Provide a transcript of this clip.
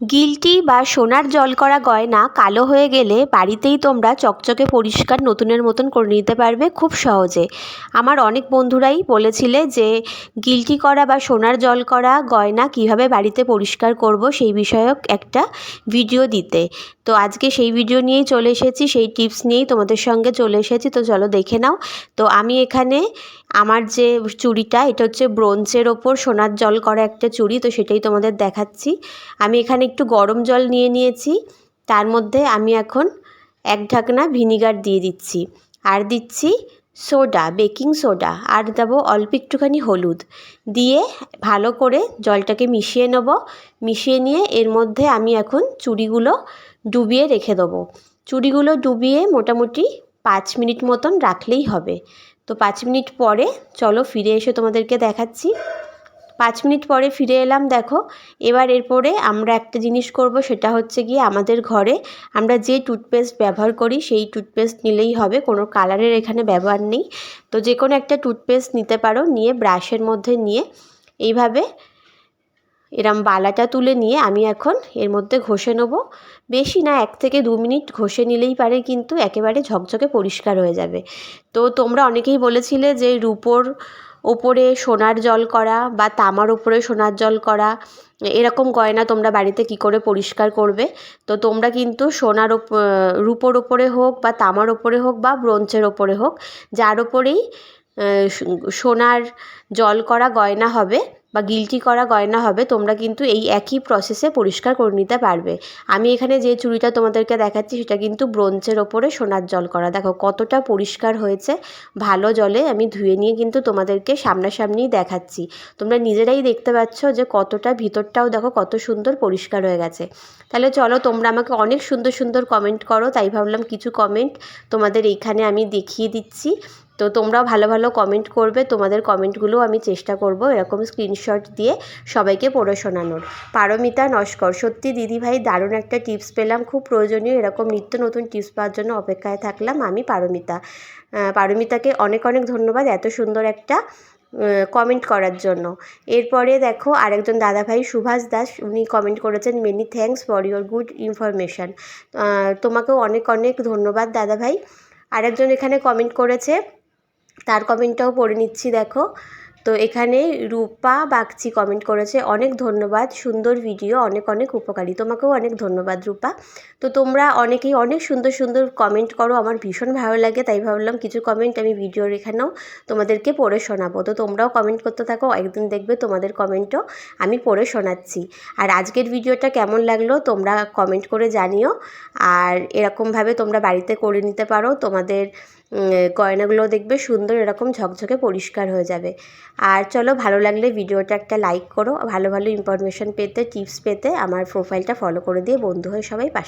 Guilty বা সোনার জল করা গয়না কালো হয়ে গেলে বাড়িতেই তোমরা চকচকে পরিষ্কার নতুনের মতন করে নিতে পারবে খুব সহজে। আমার অনেক বন্ধুরাই বলেছিলে যে গিলটি করা বা সোনার জল করা গয়না কীভাবে বাড়িতে পরিষ্কার করব সেই বিষয়ক একটা ভিডিও দিতে। তো আজকে সেই ভিডিও নিয়েই চলে এসেছি, সেই টিপস নিয়েই তোমাদের সঙ্গে চলে এসেছি, তো চলো দেখে নাও। তো আমি এখানে আমার যে চুড়িটা, এটা হচ্ছে ব্রোঞ্জের ওপর সোনার জল করা একটা চুড়ি, তো সেটাই তোমাদের দেখাচ্ছি। আমি এখানে একটু গরম জল নিয়ে নিয়েছি, তার মধ্যে আমি এখন এক ঢাকনা ভিনিগার দিয়ে দিচ্ছি। আর দিচ্ছি সোডা, বেকিং সোডা, আর দেবো অল্প একটুখানি হলুদ। দিয়ে ভালো করে জলটাকে মিশিয়ে নেব। মিশিয়ে নিয়ে এর মধ্যে আমি এখন চুড়িগুলো ডুবিয়ে রেখে দেবো। চুড়িগুলো ডুবিয়ে মোটামুটি পাঁচ মিনিট মতন রাখলেই হবে। তো পাঁচ মিনিট পরে, চলো ফিরে এসে তোমাদেরকে দেখাচ্ছি। পাঁচ মিনিট পরে ফিরে এলাম, দেখো। এবার এরপরে আমরা একটা জিনিস করব, সেটা হচ্ছে গিয়ে আমাদের ঘরে আমরা যে টুথপেস্ট ব্যবহার করি, সেই টুথপেস্ট নিলেই হবে, কোনো কালারের এখানে ব্যবহার নেই। তো যে কোনো একটা টুথপেস্ট নিতে পারো, নিয়ে ব্রাশের মধ্যে নিয়ে। এইভাবে এরম বালাটা তুলে নিয়ে আমি এখন এর মধ্যে ঘষে নেব। বেশি না, এক থেকে দু মিনিট ঘষে নিলেই পারে, কিন্তু একেবারে ঝকঝকে পরিষ্কার হয়ে যাবে। তো তোমরা অনেকেই বলেছিলে যে রুপোর ওপরে সোনার জল করা বা তামার ওপরে সোনার জল করা, এরকম গয়না তোমরা বাড়িতে কি করে পরিষ্কার করবে? তো তোমরা কিন্তু সোনার রুপোর ওপরে হোক বা তামার ওপরে হোক বা ব্রোঞ্জের ওপরে হোক, যার ওপরেই সোনার জল করা গয়না হবে বা গিলটি করা গয়না হবে, তোমরা কিন্তু এই একই প্রসেসে পরিষ্কার করে নিতে পারবে। আমি এখানে যে চুড়িটা তোমাদেরকে দেখাচ্ছি, সেটা কিন্তু ব্রোঞ্জের ওপরে সোনার জল করা। দেখো কতটা পরিষ্কার হয়েছে, ভালো জলে আমি ধুয়ে নিয়ে কিন্তু তোমাদেরকে সামনাসামনিই দেখাচ্ছি। তোমরা নিজেরাই দেখতে পাচ্ছ যে কতটা ভিতরটাও দেখো কত সুন্দর পরিষ্কার হয়ে গেছে। তাহলে চলো তোমরা আমাকে অনেক সুন্দর সুন্দর কমেন্ট করো, তাই ভাবলাম কিছু কমেন্ট তোমাদের এইখানে আমি দেখিয়ে দিচ্ছি। তো তোমরাও ভালো ভালো কমেন্ট করবে, তোমাদের কমেন্টগুলোও আমি চেষ্টা করব এরকম স্ক্রিনশট দিয়ে সবাইকে পড়ে শোনানোর। পারমিতা, নস্কর, সত্যি দিদিভাই, দারুণ একটা টিপস পেলাম, খুব প্রয়োজনীয় এরকম নিত্য নতুন টিপস পাওয়ার জন্য অপেক্ষায় থাকলাম আমি পারমিতা। পারমিতাকে অনেক অনেক ধন্যবাদ এত সুন্দর একটা কমেন্ট করার জন্য। এরপরে দেখো আরেকজন দাদাভাই, সুভাষ দাস, উনি কমেন্ট করেছেন many thanks for your good information তোমাকেও অনেক অনেক ধন্যবাদ দাদাভাই। আরেকজন এখানে কমেন্ট করেছে তার কমেন্টটাও পড়ে নিচ্ছি, দেখো। তো এখানে রূপা বাগচি কমেন্ট করেছে, অনেক ধন্যবাদ, সুন্দর ভিডিও অনেক অনেক উপকারী। তোমাকেও অনেক ধন্যবাদ, রূপা। তো তোমরা অনেকেই অনেক সুন্দর সুন্দর কমেন্ট করো, আমার ভীষণ ভালো লাগে, তাই ভাবলাম কিছু কমেন্ট আমি ভিডিওর এখানেও তোমাদেরকে পড়ে শোনাবো। তো তোমরাও কমেন্ট করতে থাকো, একদিন দেখবে তোমাদের কমেন্টও আমি পড়ে শোনাচ্ছি। আর আজকের ভিডিওটা কেমন লাগল, তোমরা কমেন্ট করে জানিও। আর এরকমভাবে তোমরা বাড়িতে করে নিতে পারো, তোমাদের গয়নাগুলো দেখবে সুন্দর এরকম ঝকঝকে পরিষ্কার হয়ে যাবে। আর চলো, ভালো লাগলে ভিডিওটা একটা লাইক করো। ভালো ভালো ইনফরমেশান পেতে টিপস পেতে আমার প্রোফাইলটা ফলো করে দিয়ে বন্ধু হয়ে সবাই পাশে